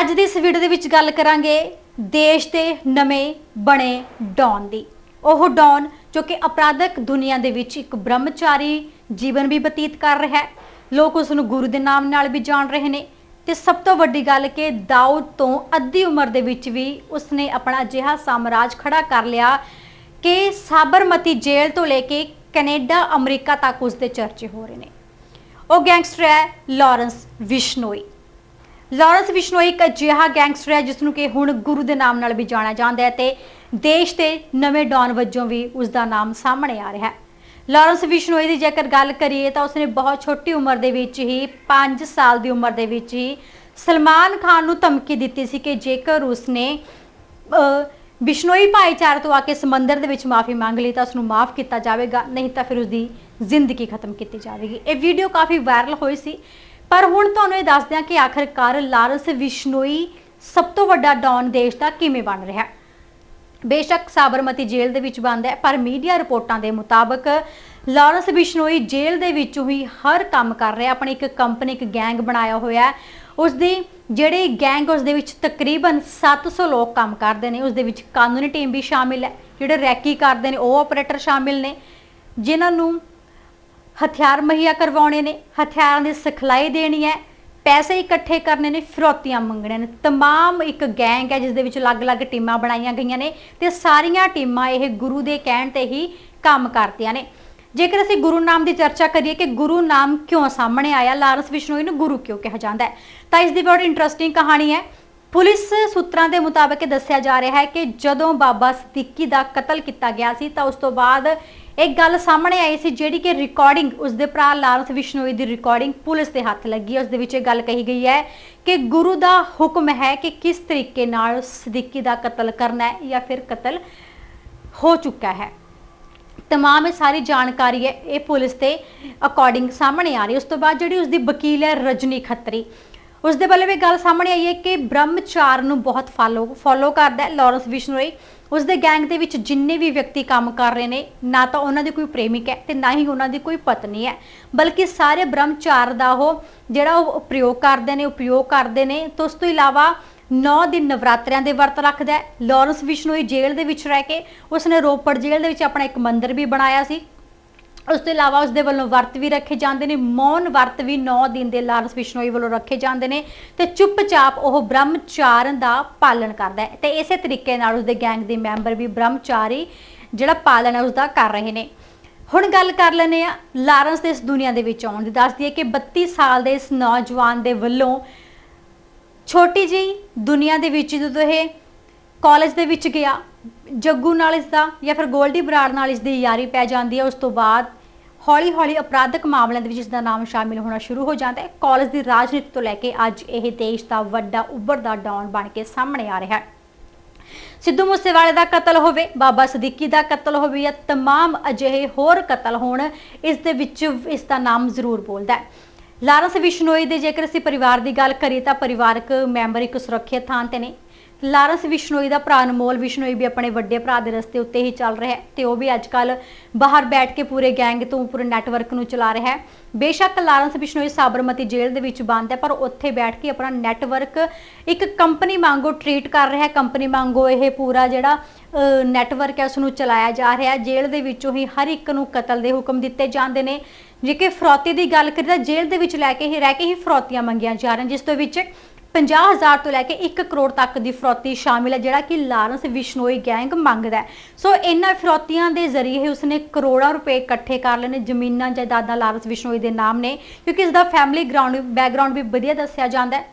ਅੱਜ ਦੀ ਇਸ ਵੀਡੀਓ ਦੇ ਵਿੱਚ ਗੱਲ ਕਰਾਂਗੇ ਦੇਸ਼ ਦੇ ਨਵੇਂ ਬਣੇ ਡੌਨ ਦੀ। ਉਹ ਡੌਨ ਜੋ ਕਿ ਅਪਰਾਧਕ ਦੁਨੀਆ ਦੇ ਵਿੱਚ ਇੱਕ ਬ੍ਰਹਮਚਾਰੀ ਜੀਵਨ ਵੀ ਬਤੀਤ ਕਰ ਰਿਹਾ ਹੈ। ਲੋਕ ਉਸ ਨੂੰ ਗੁਰੂ ਦੇ ਨਾਮ ਨਾਲ ਵੀ ਜਾਣ ਰਹੇ ਨੇ। ਤੇ ਸਭ ਤੋਂ ਵੱਡੀ ਗੱਲ ਕਿ ਦਾਊਦ ਤੋਂ ਅੱਧੀ ਉਮਰ ਦੇ ਵਿੱਚ ਵੀ ਉਸਨੇ ਆਪਣਾ ਅਜਿਹਾ ਸਾਮਰਾਜ ਖੜਾ ਕਰ ਲਿਆ ਕਿ ਸਾਬਰਮਤੀ ਜੇਲ੍ਹ ਤੋਂ ਲੈ ਕੇ ਕੈਨੇਡਾ, ਅਮਰੀਕਾ ਤੱਕ ਉਸ ਦੇ ਚਰਚੇ ਹੋ ਰਹੇ ਨੇ। ਉਹ ਗੈਂਗਸਟਰ ਹੈ ਲਾਰੈਂਸ ਵਿਸ਼ਨੋਈ। ਲਾਰੈਂਸ ਬਿਸ਼ਨੋਈ ਇੱਕ ਅਜਿਹਾ ਗੈਂਗਸਟਰ ਹੈ ਜਿਸ ਨੂੰ ਕਿ ਹੁਣ ਗੁਰੂ ਦੇ ਨਾਮ ਨਾਲ ਵੀ ਜਾਣਿਆ ਜਾਂਦਾ ਹੈ ਤੇ ਦੇਸ਼ ਦੇ ਨਵੇਂ ਡੌਨ ਵਜੋਂ ਵੀ ਉਸ ਦਾ ਨਾਮ ਸਾਹਮਣੇ ਆ ਰਿਹਾ ਹੈ। ਲਾਰੈਂਸ ਵਿਸ਼ਨੋਈ ਦੀ ਜੇਕਰ ਗੱਲ ਕਰੀਏ ਤਾਂ ਉਸਨੇ ਬਹੁਤ ਛੋਟੀ ਉਮਰ ਦੇ ਵਿੱਚ ਹੀ 5 ਸਾਲ ਦੀ ਉਮਰ ਦੇ ਵਿੱਚ ਹੀ ਸਲਮਾਨ ਖਾਨ ਨੂੰ ਧਮਕੀ ਦਿੱਤੀ ਸੀ ਕਿ ਜੇਕਰ ਉਸਨੇ ਬਿਸ਼ਨੋਈ ਭਾਈਚਾਰੇ ਤੋਂ ਆ ਕੇ ਸਮੁੰਦਰ ਦੇ ਵਿੱਚ ਮਾਫੀ ਮੰਗ ਲਈ ਤਾਂ ਉਸ ਨੂੰ ਮਾਫ ਕੀਤਾ ਜਾਵੇਗਾ, ਨਹੀਂ ਤਾਂ ਫਿਰ ਉਸ ਦੀ ਜ਼ਿੰਦਗੀ ਖਤਮ ਕੀਤੀ ਜਾਵੇਗੀ। ਇਹ ਵੀਡੀਓ ਕਾਫੀ ਵਾਇਰਲ ਹੋਈ ਸੀ। ਪਰ ਹੁਣ ਤੁਹਾਨੂੰ ਇਹ ਦੱਸਦੇ ਹਾਂ ਕਿ ਆਖਰਕਾਰ ਲਾਰੈਂਸ ਵਿਸ਼ਨੋਈ ਸਭ ਤੋਂ ਵੱਡਾ ਡੌਨ ਦੇਸ਼ ਦਾ ਕਿਵੇਂ ਬਣ ਰਿਹਾ ਹੈ। ਬੇਸ਼ੱਕ ਸਾਬਰਮਤੀ ਜੇਲ੍ਹ ਦੇ ਵਿੱਚ ਬੰਦ ਹੈ, ਪਰ ਮੀਡੀਆ ਰਿਪੋਰਟਾਂ ਦੇ ਮੁਤਾਬਕ ਲਾਰੈਂਸ ਬਿਸ਼ਨੋਈ ਜੇਲ੍ਹ ਦੇ ਵਿੱਚੋਂ ਹੀ ਹਰ ਕੰਮ ਕਰ ਰਿਹਾ ਆਪਣੀ ਇੱਕ ਕੰਪਨੀ, ਇੱਕ ਗੈਂਗ ਬਣਾਇਆ ਹੋਇਆ ਹੈ। ਉਸ ਦੀ ਜਿਹੜੀ ਗੈਂਗ ਉਸ ਦੇ ਵਿੱਚ ਤਕਰੀਬਨ 700 ਲੋਕ ਕੰਮ ਕਰਦੇ ਨੇ। ਉਸ ਦੇ ਵਿੱਚ ਕਾਨੂੰਨੀ ਟੀਮ ਵੀ ਸ਼ਾਮਿਲ ਹੈ। ਜਿਹੜੇ ਰੈਕੀ ਕਰਦੇ ਨੇ, ਉਹ ਆਪਰੇਟਰ ਸ਼ਾਮਿਲ ਨੇ। ਜਿਨ੍ਹਾਂ ਨੂੰ ਹਥਿਆਰ ਮੁਹੱਈਆ ਕਰਵਾਉਣੇ ਨੇ ਹਥਿਆਰਾਂ ਦੀ ਸਿਖਲਾਈ ਦੇਣੀ ਹੈ ਪੈਸੇ ਇਕੱਠੇ ਕਰਨੇ ਨੇ ਫਿਰੌਤੀਆਂ ਮੰਗਣੇ ਨੇ तमाम ਇੱਕ ਗੈਂਗ ਹੈ ਜਿਸ ਦੇ ਵਿੱਚ ਅਲੱਗ-ਅਲੱਗ ਟੀਮਾਂ ਬਣਾਈਆਂ ਗਈਆਂ ਨੇ ਤੇ ਸਾਰੀਆਂ ਟੀਮਾਂ ਇਹ ਗੁਰੂ ਦੇ ਕਹਿਣ ਤੇ ਹੀ ਕੰਮ ਕਰਦੀਆਂ ਨੇ ਜੇਕਰ ਅਸੀਂ ਗੁਰੂ ਨਾਮ ਦੀ ਚਰਚਾ ਕਰੀਏ ਕਿ ਗੁਰੂ ਨਾਮ ਕਿਉਂ ਸਾਹਮਣੇ ਆਇਆ ਲਾਰੈਂਸ ਬਿਸ਼ਨੋਈ ਨੂੰ ਗੁਰੂ ਕਿਉਂ ਕਿਹਾ ਜਾਂਦਾ ਹੈ ਤਾਂ ਇਸ ਦੀ ਬਹੁਤ ਇੰਟਰਸਟਿੰਗ ਕਹਾਣੀ ਹੈ ਪੁਲਿਸ ਸੂਤਰਾਂ ਦੇ ਮੁਤਾਬਕ ਇਹ ਦੱਸਿਆ ਜਾ ਰਿਹਾ ਹੈ ਕਿ ਜਦੋਂ ਬਾਬਾ ਸਦੀਕੀ ਦਾ ਕਤਲ ਕੀਤਾ ਗਿਆ ਸੀ ਤਾਂ ਉਸ ਤੋਂ ਬਾਅਦ ਇੱਕ ਗੱਲ ਸਾਹਮਣੇ ਆਈ ਸੀ ਜਿਹੜੀ ਕਿ ਰਿਕਾਰਡਿੰਗ ਉਸਦੇ ਭਰਾ ਲਾਰੈਂਸ ਵਿਸ਼ਨੋਈ ਦੀ ਰਿਕਾਰਡਿੰਗ ਪੁਲਿਸ ਦੇ ਹੱਥ ਲੱਗੀ ਹੈ। ਉਸ ਦੇ ਵਿੱਚ ਇਹ ਗੱਲ ਕਹੀ ਗਈ ਹੈ ਕਿ ਗੁਰੂ ਦਾ ਹੁਕਮ ਹੈ ਕਿ ਕਿਸ ਤਰੀਕੇ ਨਾਲ ਸਦੀਕੀ ਦਾ ਕਤਲ ਕਰਨਾ ਹੈ ਜਾਂ ਫਿਰ ਕਤਲ ਹੋ ਚੁੱਕਾ ਹੈ। ਤਮਾਮ ਇਹ ਸਾਰੀ ਜਾਣਕਾਰੀ ਹੈ ਇਹ ਪੁਲਿਸ ਦੇ ਅਕੋਰਡਿੰਗ ਸਾਹਮਣੇ ਆ ਰਹੀ ਉਸ ਤੋਂ ਬਾਅਦ ਜਿਹੜੀ ਉਸ ਦੀ ਵਕੀਲ ਹੈ ਰਜਨੀ ਖੱਤਰੀ, ਉਸ ਦੇ ਵੱਲੋਂ ਵੀ ਗੱਲ ਸਾਹਮਣੇ ਆਈ ਹੈ ਕਿ ਬ੍ਰਹਮਚਾਰ ਨੂੰ ਬਹੁਤ ਫਾਲੋ ਫੋਲੋ ਕਰਦਾ ਹੈ ਲਾਰੈਂਸ ਵਿਸ਼ਨੋਈ। ਉਸ ਦੇ ਗੈਂਗ ਦੇ ਵਿੱਚ ਜਿੰਨੇ ਵੀ ਵਿਅਕਤੀ ਕੰਮ ਕਰ ਰਹੇ ਨੇ, ਨਾ ਤਾਂ ਉਹਨਾਂ ਦੀ ਕੋਈ ਪ੍ਰੇਮਿਕ ਹੈ ਤੇ ਨਾ ਹੀ ਉਹਨਾਂ ਦੀ ਕੋਈ ਪਤਨੀ ਹੈ। ਬਲਕਿ ਸਾਰੇ ਬ੍ਰਹਮਚਾਰ ਦਾ ਉਹ ਜਿਹੜਾ ਉਹ ਪ੍ਰਯੋਗ ਕਰਦੇ ਨੇ, ਉਪਯੋਗ ਕਰਦੇ ਨੇ, ਤੇ ਉਸ ਤੋਂ ਇਲਾਵਾ 9 ਦਿਨ ਨਵਰਾਤਰਿਆਂ ਦੇ ਵਰਤ ਰੱਖਦਾ ਹੈ। ਲਾਰੈਂਸ ਵਿਸ਼ਨੋਈ ਜੇਲ੍ਹ ਦੇ ਵਿੱਚ ਰਹਿ ਕੇ ਉਸਨੇ ਰੋਪੜ ਜੇਲ੍ਹ ਦੇ ਵਿੱਚ ਆਪਣਾ ਇੱਕ ਮੰਦਿਰ ਵੀ ਬਣਾਇਆ ਸੀ। ਉਸ ਤੋਂ ਇਲਾਵਾ ਉਸ ਦੇ ਵੱਲੋਂ ਵਰਤ ਵੀ ਰੱਖੇ ਜਾਂਦੇ ਨੇ, ਮੌਨ ਵਰਤ ਵੀ 9 ਦਿਨ ਦੇ ਲਾਰੈਂਸ ਬਿਸ਼ਨੋਈ ਵੱਲੋਂ ਰੱਖੇ ਜਾਂਦੇ ਨੇ ਤੇ ਚੁੱਪਚਾਪ ਉਹ ਬ੍ਰਹਮਚਾਰ ਦਾ ਪਾਲਣ ਕਰਦਾ ਹੈ ਤੇ ਇਸੇ ਤਰੀਕੇ ਨਾਲ ਉਸ ਦੇ ਗੈਂਗ ਦੇ ਮੈਂਬਰ ਵੀ ਬ੍ਰਹਮਚਾਰੀ ਜਿਹੜਾ ਪਾਲਣ ਹੈ ਉਸ ਦਾ ਕਰ ਰਹੇ ਨੇ। ਹੁਣ ਗੱਲ ਕਰ ਲੈਨੇ ਆ ਲਾਰੈਂਸ ਦੇ ਇਸ ਦੁਨੀਆ ਦੇ ਵਿੱਚ ਆਉਣ ਦੀ। ਦੱਸਦੀ ਹੈ ਕਿ 32 ਸਾਲ ਦੇ ਇਸ ਨੌਜਵਾਨ ਦੇ ਵੱਲੋਂ ਛੋਟੀ ਜਿਹੀ ਦੁਨੀਆ ਦੇ ਵਿੱਚ ਜਦੋਂ ਇਹ ਕਾਲਜ ਦੇ ਵਿੱਚ ਗਿਆ, ਜੱਗੂ ਨਾਲ ਇਸ ਦਾ ਜਾਂ ਫਿਰ ਗੋਲਡੀ ਬਰਾੜ ਨਾਲ ਇਸ ਦੀ ਯਾਰੀ ਪੈ ਜਾਂਦੀ ਹੈ, ਉਸ ਤੋਂ ਬਾਅਦ ਹੌਲੀ-ਹੌਲੀ ਅਪਰਾਧਿਕ ਮਾਮਲਿਆਂ ਦੇ ਵਿੱਚ ਇਸ ਦਾ ਨਾਮ ਸ਼ਾਮਿਲ ਹੋਣਾ ਸ਼ੁਰੂ ਹੋ ਜਾਂਦਾ ਹੈ ਕਾਲਜ ਦੀ ਰਾਜਨੀਤੀ ਤੋਂ ਲੈ ਕੇ ਅੱਜ ਇਹ ਦੇਸ਼ ਦਾ ਵੱਡਾ ਉੱਭਰਦਾ ਡੌਨ ਬਣ ਕੇ ਸਾਹਮਣੇ ਆ ਰਿਹਾ ਹੈ ਸਿੱਧੂ ਮੂਸੇਵਾਲੇ ਦਾ ਕਤਲ ਹੋਵੇ ਬਾਬਾ ਸਦੀਕੀ ਦਾ ਕਤਲ ਹੋਵੇ ਜਾਂ तमाम ਅਜਿਹੇ ਹੋਰ ਕਤਲ ਹੋਣ ਇਸ ਦੇ ਵਿੱਚ ਇਸ ਦਾ ਨਾਮ ਜ਼ਰੂਰ ਬੋਲਦਾ ਹੈ ਲਾਰੈਂਸ ਵਿਸ਼ਨੋਈ ਦੇ ਜੇਕਰ ਅਸੀਂ ਪਰਿਵਾਰ ਦੀ ਗੱਲ ਕਰੀਏ ਤਾਂ ਪਰਿਵਾਰਕ ਮੈਂਬਰ ਇੱਕ ਸੁਰੱਖਿਅਤ ਥਾਂ ਤੇ ਨੇ ਲਾਰੈਂਸ ਵਿਸ਼ਨੋਈ ਦਾ ਭਰਾ ਅਨਮੋਲ ਵਿਸ਼ਨੋਈ ਵੀ ਆਪਣੇ ਵੱਡੇ ਭਰਾ ਦੇ ਰਸਤੇ ਉੱਤੇ ਹੀ ਚੱਲ ਰਿਹਾ ਹੈ ਤੇ ਉਹ ਵੀ ਅੱਜ ਅੱਜਕੱਲ ਬਾਹਰ ਬੈਠ ਕੇ ਪੂਰੇ ਗੈਂਗ ਤੋਂ ਪੂਰੇ ਨੈਟਵਰਕ ਨੂੰ ਚਲਾ ਰਿਹਾ ਹੈ। ਬੇਸ਼ੱਕ ਲਾਰੈਂਸ ਬਿਸ਼ਨੋਈ ਸਾਬਰਮਤੀ ਜੇਲ੍ਹ ਦੇ ਵਿੱਚ ਬੰਦ ਹੈ, ਪਰ ਉੱਥੇ ਬੈਠ ਕੇ ਆਪਣਾ ਨੈਟਵਰਕ ਇੱਕ ਕੰਪਨੀ ਵਾਂਗੂ ਟ੍ਰੀਟ ਕਰ ਰਿਹਾ ਹੈ। ਕੰਪਨੀ ਵਾਂਗੂ ਇਹ ਪੂਰਾ ਜਿਹੜਾ ਨੈਟਵਰਕ ਹੈ ਉਸ ਨੂੰ ਚਲਾਇਆ ਜਾ ਰਿਹਾ ਹੈ। ਜੇਲ੍ਹ ਦੇ ਵਿੱਚੋਂ ਹੀ ਹਰ ਇੱਕ ਨੂੰ ਕਤਲ ਦੇ ਹੁਕਮ ਦਿੱਤੇ ਜਾਂਦੇ ਨੇ। ਜੇਕਰ ਕਿ ਫਰੌਤੀ ਦੀ ਗੱਲ ਕਰੀਏ ਤਾਂ ਜੇਲ੍ਹ ਦੇ ਵਿੱਚ ਲੈ ਕੇ ਹੀ, ਰਹਿ ਕੇ ਹੀ ਫਰੌਤੀਆਂ ਮੰਗੀਆਂ ਜਾ ਰਹੀਆਂ ਜਿਸ ਦੇ ਵਿੱਚ 50000 ਤੋਂ ਲੈ ਕੇ 1 ਕਰੋੜ ਤੱਕ ਦੀ ਫਰੋਤੀ ਸ਼ਾਮਿਲ ਹੈ, ਜਿਹੜਾ ਕਿ ਲਾਰੈਂਸ ਵਿਸ਼ਨੋਈ ਗੈਂਗ ਮੰਗਦਾ ਹੈ। ਸੋ ਇਹਨਾਂ ਫਰੋਤੀਆਂ ਦੇ ਜ਼ਰੀਏ ਹੀ ਉਸਨੇ ਕਰੋੜਾਂ ਰੁਪਏ ਇਕੱਠੇ ਕਰ ਲਏ ਨੇ, ਜ਼ਮੀਨਾਂ ਜਾਇਦਾਦਾਂ ਲਾਰੈਂਸ ਵਿਸ਼ਨੋਈ ਦੇ ਨਾਮ ਨੇ, ਕਿਉਂਕਿ ਇਸ ਦਾ ਫੈਮਿਲੀ ਗਰਾਊਂਡ ਬੈਕਗ੍ਰਾਉਂਡ ਵੀ ਵਧੀਆ ਦੱਸਿਆ ਜਾਂਦਾ ਹੈ।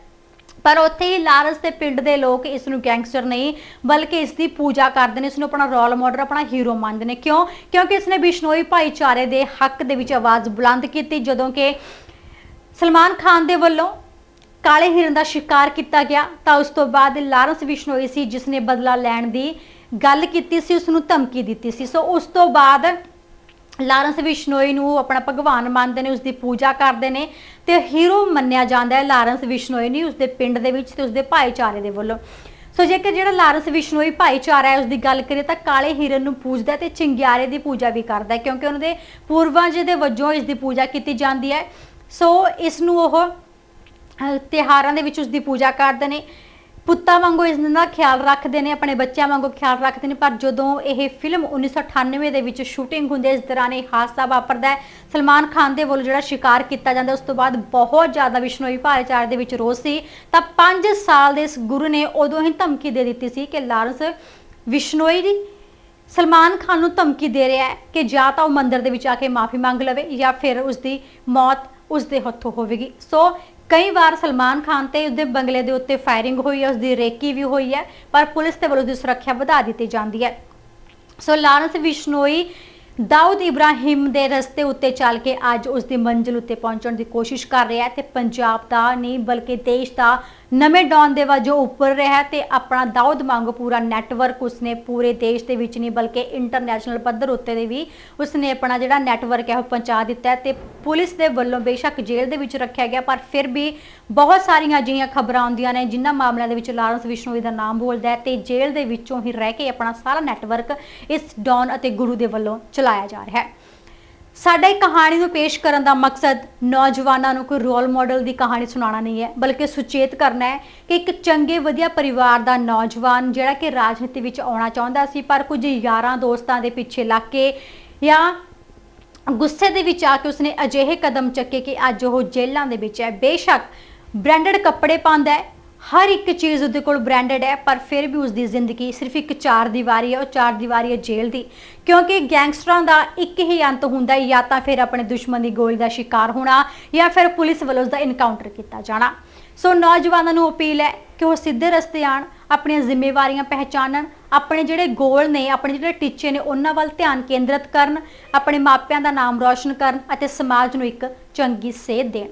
ਪਰ ਉੱਥੇ ਹੀ ਲਾਰੈਂਸ ਦੇ ਪਿੰਡ ਦੇ ਲੋਕ ਇਸ ਨੂੰ ਗੈਂਗਸਟਰ ਨਹੀਂ, ਬਲਕਿ ਇਸ ਦੀ ਪੂਜਾ ਕਰਦੇ ਨੇ, ਇਸ ਨੂੰ ਆਪਣਾ ਰੋਲ ਮਾਡਲ ਆਪਣਾ ਹੀਰੋ ਮੰਨਦੇ ਨੇ। ਕਿਉਂ? ਕਿਉਂਕਿ ਇਸ ਨੇ ਬਿਸ਼ਨੋਈ ਭਾਈਚਾਰੇ ਦੇ ਹੱਕ ਦੇ ਵਿੱਚ ਆਵਾਜ਼ ਬੁਲੰਦ ਕੀਤੀ, ਜਦੋਂ ਕਿ ਸਲਮਾਨ ਖਾਨ ਦੇ ਵੱਲੋਂ ਕਾਲੇ ਹਿਰਨ ਦਾ ਸ਼ਿਕਾਰ ਕੀਤਾ ਗਿਆ, ਤਾਂ ਉਸ ਤੋਂ ਬਾਅਦ ਲਾਰੈਂਸ ਵਿਸ਼ਨੋਈ ਸੀ ਜਿਸ ਨੇ ਬਦਲਾ ਲੈਣ ਦੀ ਗੱਲ ਕੀਤੀ ਸੀ ਉਸ ਨੂੰ ਧਮਕੀ ਦਿੱਤੀ ਸੀ। ਸੋ ਉਸ ਤੋਂ ਬਾਅਦ ਲਾਰੈਂਸ ਵਿਸ਼ਨੋਈ ਨੂੰ ਆਪਣਾ ਭਗਵਾਨ ਮੰਨਦੇ ਨੇ ਉਸ ਦੀ ਪੂਜਾ ਕਰਦੇ ਨੇ ਤੇ ਹੀਰੋ ਮੰਨਿਆ ਜਾਂਦਾ ਹੈ ਲਾਰੈਂਸ ਵਿਸ਼ਨੋਈ ਨੂੰ ਉਸ ਦੇ ਪਿੰਡ ਦੇ ਵਿੱਚ ਤੇ ਉਸ ਦੇ ਭਾਈਚਾਰੇ ਦੇ ਵੱਲੋਂ। ਸੋ ਜੇਕਰ ਜਿਹੜਾ ਲਾਰੈਂਸ ਵਿਸ਼ਨੋਈ ਭਾਈਚਾਰਾ ਹੈ ਉਸ ਦੀ ਗੱਲ ਕਰੀਏ ਤਾਂ ਕਾਲੇ ਹਿਰਨ ਨੂੰ ਪੂਜਦਾ ਤੇ ਚਿੰਗਿਆਰੇ ਦੀ ਪੂਜਾ ਵੀ ਕਰਦਾ ਕਿਉਂਕਿ ਉਹਨਾਂ ਦੇ ਪੂਰਵਜ ਦੇ ਵਜੋਂ ਇਸ ਦੀ ਪੂਜਾ ਕੀਤੀ ਜਾਂਦੀ ਹੈ। ਸੋ ਇਸ ਨੂੰ ਉਹ ਅਹ ਤਿਉਹਾਰਾਂ ਦੇ ਵਿੱਚ ਉਸ ਦੀ ਪੂਜਾ ਕਰਦੇ ਨੇ। ਪੁੱਤਾਂ ਵਾਂਗੂ ਇਸ ਦਾ ਖਿਆਲ ਰੱਖਦੇ ਨੇ, ਆਪਣੇ ਬੱਚਿਆਂ ਵਾਂਗੂ ਖਿਆਲ ਰੱਖਦੇ ਨੇ, ਪਰ ਜਦੋਂ ਇਹ ਫਿਲਮ 1998 ਦੇ ਵਿੱਚ ਸ਼ੂਟਿੰਗ ਹੁੰਦੀ ਹੈ, ਇਸ ਦੌਰਾਨ ਇਹ ਹਾਦਸਾ ਵਾਪਰਦਾ ਹੈ। ਸਲਮਾਨ ਖਾਨ ਦੇ ਵੱਲੋਂ ਜਿਹੜਾ ਸ਼ਿਕਾਰ ਕੀਤਾ ਜਾਂਦਾ, ਉਸ ਤੋਂ ਬਾਅਦ ਬਹੁਤ ਜ਼ਿਆਦਾ ਵਿਸ਼ਨੋਈ ਭਾਈਚਾਰੇ ਦੇ ਵਿੱਚ ਰੋਸ ਸੀ। ਤਾਂ 5 ਸਾਲ ਦੇ ਇਸ ਗੁਰੂ ਨੇ ਉਦੋਂ ਹੀ ਧਮਕੀ ਦੇ ਦਿੱਤੀ ਸੀ ਕਿ ਲਾਰੈਂਸ ਵਿਸ਼ਨੋਈ ਦੀ ਸਲਮਾਨ ਖਾਨ ਨੂੰ ਧਮਕੀ ਦੇ ਰਿਹਾ ਹੈ ਕਿ ਜਾਂ ਤਾਂ ਉਹ ਮੰਦਿਰ ਦੇ ਵਿੱਚ ਆ ਕੇ ਮਾਫੀ ਮੰਗ ਲਵੇ ਜਾਂ ਫਿਰ ਉਸ ਦੀ ਮੌਤ ਉਸ ਦੇ ਹੱਥੋਂ ਹੋਵੇਗੀ। ਸੋ ਕਈ ਵਾਰ ਸਲਮਾਨ ਖਾਨ ਤੇ ਉਸਦੇ ਬੰਗਲੇ ਦੇ ਉੱਤੇ ਫਾਇਰਿੰਗ ਹੋਈ ਹੈ ਉਸ ਦੀ ਰੇਕੀ ਵੀ ਹੋਈ ਹੈ, ਪਰ ਪੁਲਿਸ ਦੇ ਵੱਲੋਂ ਦੀ ਸੁਰੱਖਿਆ ਵਧਾ ਦਿੱਤੀ ਜਾਂਦੀ ਹੈ। ਸੋ ਲਾਰੈਂਸ ਵਿਸ਼ਨੋਈ ਦਾਊਦ ਇਬਰਾਹਿਮ ਦੇ ਰਸਤੇ ਉੱਤੇ ਚੱਲ ਕੇ ਅੱਜ ਉਸ ਦੀ ਮੰਜ਼ਿਲ ਉੱਤੇ ਪਹੁੰਚਣ ਦੀ ਕੋਸ਼ਿਸ਼ ਕਰ ਰਿਹਾ ਹੈ ਤੇ ਪੰਜਾਬ ਦਾ ਨਹੀਂ ਬਲਕਿ ਦੇਸ਼ ਦਾ ਨਵੇਂ ਡੌਨ ਦੇ ਵਜੋਂ ਉੱਪਰ ਰਿਹਾ ਹੈ ਤੇ ਆਪਣਾ ਦਾਊਦ ਮੰਗ ਪੂਰਾ ਨੈਟਵਰਕ ਉਸਨੇ ਪੂਰੇ ਦੇਸ਼ ਦੇ ਵਿੱਚ ਨਹੀਂ ਬਲਕਿ ਇੰਟਰਨੈਸ਼ਨਲ ਪੱਧਰ ਉੱਤੇ ਦੇ ਵੀ ਉਸਨੇ ਆਪਣਾ ਜਿਹੜਾ ਨੈਟਵਰਕ ਹੈ ਉਹ ਪਹੁੰਚਾ ਦਿੱਤਾ ਹੈ ਤੇ ਪੁਲਿਸ ਦੇ ਵੱਲੋਂ ਬੇਸ਼ੱਕ ਜੇਲ੍ਹ ਦੇ ਵਿੱਚ ਰੱਖਿਆ ਗਿਆ, ਪਰ ਫਿਰ ਵੀ ਬਹੁਤ ਸਾਰੀਆਂ ਅਜਿਹੀਆਂ ਖਬਰਾਂ ਆਉਂਦੀਆਂ ਨੇ ਜਿਨ੍ਹਾਂ ਮਾਮਲਿਆਂ ਦੇ ਵਿੱਚ ਲਾਰੈਂਸ ਵਿਸ਼ਨੋਈ ਦਾ ਨਾਮ ਬੋਲਦਾ ਹੈ ਤੇ ਜੇਲ੍ਹ ਦੇ ਵਿੱਚੋਂ ਹੀ ਰਹਿ ਕੇ ਆਪਣਾ ਸਾਰਾ ਨੈਟਵਰਕ ਇਸ ਡੌਨ ਅਤੇ ਗੁਰੂ ਦੇ ਵੱਲੋਂ ਚਲਾਇਆ ਜਾ ਰਿਹਾ ਹੈ। ਸਾਡਾ ਇਹ ਕਹਾਣੀ ਨੂੰ ਪੇਸ਼ ਕਰਨ ਦਾ ਮਕਸਦ ਨੌਜਵਾਨਾਂ ਨੂੰ ਕੋਈ ਰੋਲ ਮਾਡਲ ਦੀ ਕਹਾਣੀ ਸੁਣਾਉਣਾ ਨਹੀਂ ਹੈ, ਬਲਕਿ ਸੁਚੇਤ ਕਰਨਾ ਹੈ ਕਿ ਇੱਕ ਚੰਗੇ, ਵਧੀਆ ਪਰਿਵਾਰ ਦਾ ਨੌਜਵਾਨ ਜਿਹੜਾ ਕਿ ਰਾਜਨੀਤੀ ਵਿੱਚ ਆਉਣਾ ਚਾਹੁੰਦਾ ਸੀ, ਪਰ ਕੁਝ ਯਾਰਾਂ ਦੋਸਤਾਂ ਦੇ ਪਿੱਛੇ ਲੱਗ ਕੇ ਜਾਂ ਗੁੱਸੇ ਦੇ ਵਿੱਚ ਆ ਕੇ ਉਸਨੇ ਅਜਿਹੇ ਕਦਮ ਚੱਕੇ ਕਿ ਅੱਜ ਉਹ ਜੇਲ੍ਹਾਂ ਦੇ ਵਿੱਚ ਹੈ। ਬੇਸ਼ੱਕ ਬ੍ਰਾਂਡਡ ਕੱਪੜੇ ਪਾਉਂਦਾ ਹੈ ਹਰ ਇੱਕ ਚੀਜ਼ ਉਹਦੇ ਕੋਲ ਬ੍ਰਾਂਡਡ ਹੈ, ਪਰ ਫਿਰ ਵੀ ਉਸਦੀ ਜ਼ਿੰਦਗੀ ਸਿਰਫ ਇੱਕ ਚਾਰ ਦੀਵਾਰੀ ਹੈ, ਉਹ ਚਾਰ ਦੀਵਾਰੀ ਹੈ ਜੇਲ੍ਹ ਦੀ। ਕਿਉਂਕਿ ਗੈਂਗਸਟਰਾਂ ਦਾ ਇੱਕ ਹੀ ਅੰਤ ਹੁੰਦਾ ਹੈ, ਜਾਂ ਤਾਂ ਫਿਰ ਆਪਣੇ ਦੁਸ਼ਮਣ ਦੀ ਗੋਲੀ ਦਾ ਸ਼ਿਕਾਰ ਹੋਣਾ, ਜਾਂ ਫਿਰ ਪੁਲਿਸ ਵੱਲੋਂ ਉਸਦਾ ਇਨਕਾਊਂਟਰ ਕੀਤਾ ਜਾਣਾ। ਸੋ ਨੌਜਵਾਨਾਂ ਨੂੰ ਅਪੀਲ ਹੈ ਕਿ ਉਹ ਸਿੱਧੇ ਰਸਤੇ ਆਣ ਆਪਣੀਆਂ ਜ਼ਿੰਮੇਵਾਰੀਆਂ ਪਹਿਚਾਨਣ, ਆਪਣੇ ਜਿਹੜੇ ਗੋਲ ਨੇ, ਆਪਣੇ ਜਿਹੜੇ ਟੀਚੇ ਨੇ, ਉਹਨਾਂ ਵੱਲ ਧਿਆਨ ਕੇਂਦਰਿਤ ਕਰਨ, ਆਪਣੇ ਮਾਪਿਆਂ ਦਾ ਨਾਮ ਰੌਸ਼ਨ ਕਰਨ ਅਤੇ ਸਮਾਜ ਨੂੰ ਇੱਕ ਚੰਗੀ ਸੇਧ ਦੇਣ।